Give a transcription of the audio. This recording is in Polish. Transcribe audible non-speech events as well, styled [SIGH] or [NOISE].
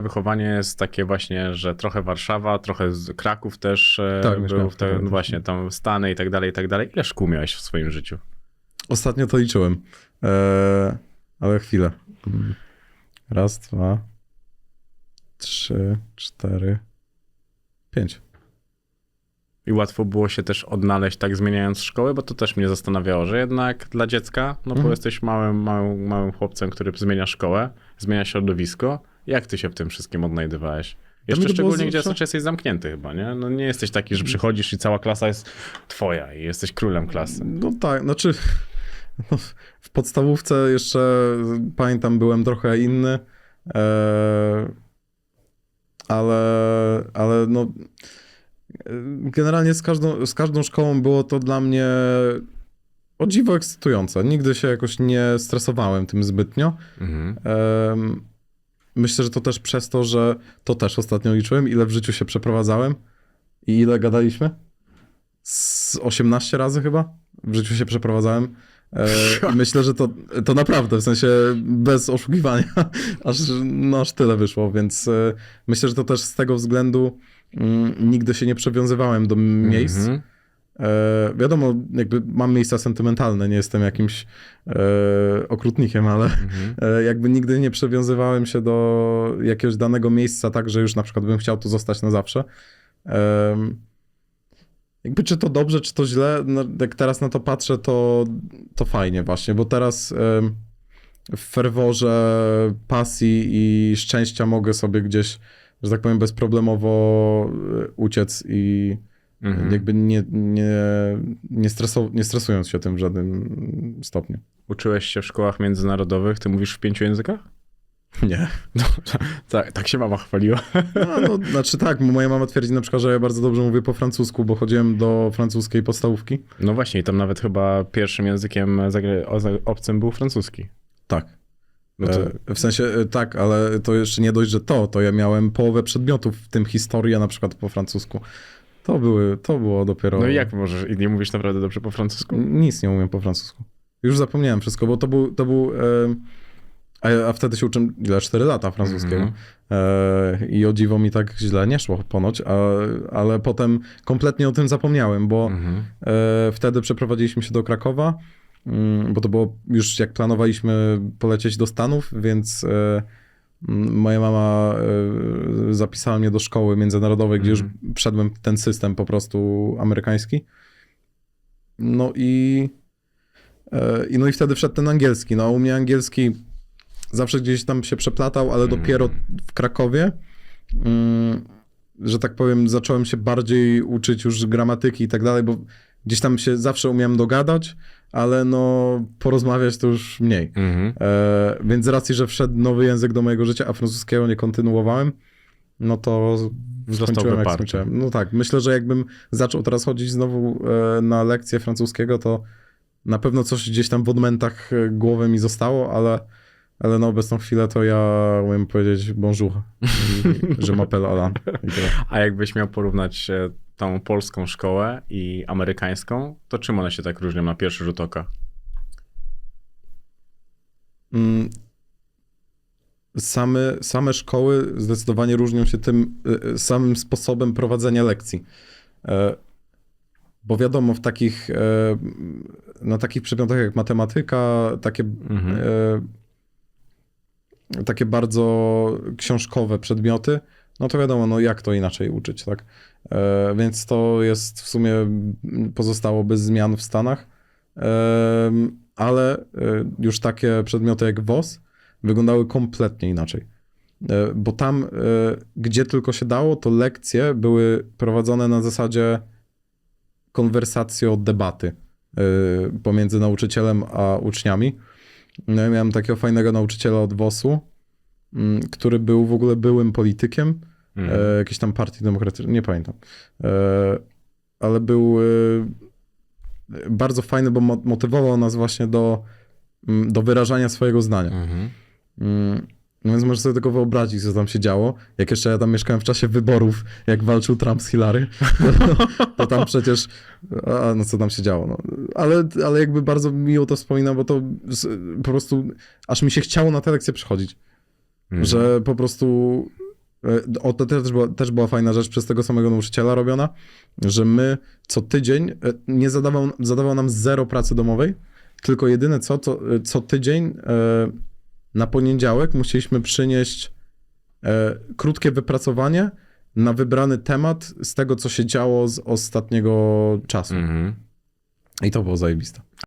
Wychowanie jest takie właśnie, że trochę Warszawa, trochę z Kraków też e, Tak, był te, no właśnie, tam Stany i tak dalej, i tak dalej. Ile szkół miałeś w swoim życiu? Ostatnio to liczyłem. Eee, ale chwilę. Raz, dwa, trzy, cztery, pięć. I łatwo było się też odnaleźć tak zmieniając szkołę, bo to też mnie zastanawiało, że jednak dla dziecka, no bo Mhm. jesteś małym, małym, małym chłopcem, który zmienia szkołę, zmienia środowisko. Jak ty się w tym wszystkim odnajdywałeś? Jeszcze szczególnie, gdzie zawsze- jesteś zamknięty chyba, nie? No nie jesteś taki, że przychodzisz i cała klasa jest twoja i jesteś królem klasy. No tak, znaczy no, w podstawówce jeszcze pamiętam byłem trochę inny, eee, ale, ale no generalnie z każdą, z każdą szkołą było to dla mnie o dziwo ekscytujące. Nigdy się jakoś nie stresowałem tym zbytnio. Mhm. Myślę, że to też przez to, że to też ostatnio liczyłem, ile w życiu się przeprowadzałem i ile gadaliśmy. Z 18 razy chyba w życiu się przeprowadzałem. E, myślę, że to, to naprawdę, w sensie bez oszukiwania, [LAUGHS] aż, no, aż tyle wyszło, więc e, myślę, że to też z tego względu mm, nigdy się nie przywiązywałem do miejsc. Mhm. E, wiadomo, jakby mam miejsca sentymentalne, nie jestem jakimś e, okrutnikiem, ale Mhm. [LAUGHS] e, jakby nigdy nie przywiązywałem się do jakiegoś danego miejsca tak, że już na przykład bym chciał tu zostać na zawsze. Em, jakby czy to dobrze, czy to źle, no, jak teraz na to patrzę, to, to fajnie właśnie, bo teraz w ferworze pasji i szczęścia mogę sobie gdzieś, że tak powiem, bezproblemowo e, uciec i Mhm. jakby nie, nie, nie, stresu, nie stresując się tym w żadnym stopniu. Uczyłeś się w szkołach międzynarodowych, ty mówisz w pięciu językach? [LAUGHS] Nie. No, [LAUGHS] tak, tak się mama chwaliła. No, no, znaczy tak, moja mama twierdzi na przykład, że ja bardzo dobrze mówię po francusku, bo chodziłem do francuskiej podstawówki. No właśnie, i tam nawet chyba pierwszym językiem obcym był francuski. Tak. No to, E, W sensie e, tak, ale to jeszcze nie dość, że to, to ja miałem połowę przedmiotów, w tym historia na przykład po francusku. To były, to było dopiero... no i jak możesz, i nie mówisz naprawdę dobrze po francusku? Nic nie umiem po francusku. Już zapomniałem wszystko, bo to był, to był e, a, wtedy się uczyłem, ile, 4 lata francuskiego. Mhm. E, I o dziwo mi tak źle nie szło ponoć, a, ale potem kompletnie o tym zapomniałem, bo Mhm. e, wtedy przeprowadziliśmy się do Krakowa, mm, bo to było już jak planowaliśmy polecieć do Stanów, więc e, mm, moja mama e, zapisała mnie do szkoły międzynarodowej, gdzie już Mhm. wszedłem w ten system po prostu amerykański. No i, e, i no i wtedy wszedł ten angielski. No u mnie angielski zawsze gdzieś tam się przeplatał, ale Mhm. dopiero w Krakowie, mm, że tak powiem, zacząłem się bardziej uczyć już gramatyki i tak dalej, bo gdzieś tam się zawsze umiałem dogadać, ale no porozmawiać to już mniej. Mhm. E, więc z racji, że wszedł nowy język do mojego życia, a francuskiego nie kontynuowałem, no to Został skończyłem jak wyparty. skończyłem. No tak, myślę, że jakbym zaczął teraz chodzić znowu e, na lekcje francuskiego, to na pewno coś gdzieś tam w odmętach e, głowy mi zostało, ale, ale na obecną chwilę to ja umiem powiedzieć bonjour, [LAUGHS] że m'appelle Alan. A jakbyś miał porównać e, tą polską szkołę i amerykańską, to czym one się tak różnią na pierwszy rzut oka? Mm, Same, same szkoły zdecydowanie różnią się tym y, y, samym sposobem prowadzenia lekcji. E, Bo wiadomo, w takich, e, na takich przedmiotach jak matematyka, takie, Mhm. e, takie bardzo książkowe przedmioty, no to wiadomo, no jak to inaczej uczyć, tak? E, Więc to jest w sumie pozostało bez zmian w Stanach. Em, ale e, już takie przedmioty jak WOS wyglądały kompletnie inaczej. E, Bo tam, e, gdzie tylko się dało, to lekcje były prowadzone na zasadzie konwersacjo debaty e, pomiędzy nauczycielem a uczniami. No, ja miałem takiego fajnego nauczyciela od WOS-u, który był w ogóle byłym politykiem, Mhm. e, jakiejś tam partii demokratycznej, nie pamiętam. E, ale był e, bardzo fajny, bo mo- motywował nas właśnie do, mm, do wyrażania swojego zdania. Mhm. Mm, No więc możesz sobie tylko wyobrazić, co tam się działo. Jak jeszcze ja tam mieszkałem w czasie wyborów, jak walczył Trump z Hillary, to, [LAUGHS] to tam przecież, a no co tam się działo. No. Ale, ale jakby bardzo miło to wspominam, bo to z, po prostu aż mi się chciało na te lekcje przychodzić Mhm. że po prostu e, o, to też była, też była fajna rzecz przez tego samego nauczyciela robiona, że my co tydzień, e, nie zadawał, zadawał nam zero pracy domowej, tylko jedyne co, to, e, co tydzień na poniedziałek musieliśmy przynieść krótkie wypracowanie na wybrany temat z tego, co się działo z ostatniego czasu. Mhm. I to było zajebiste.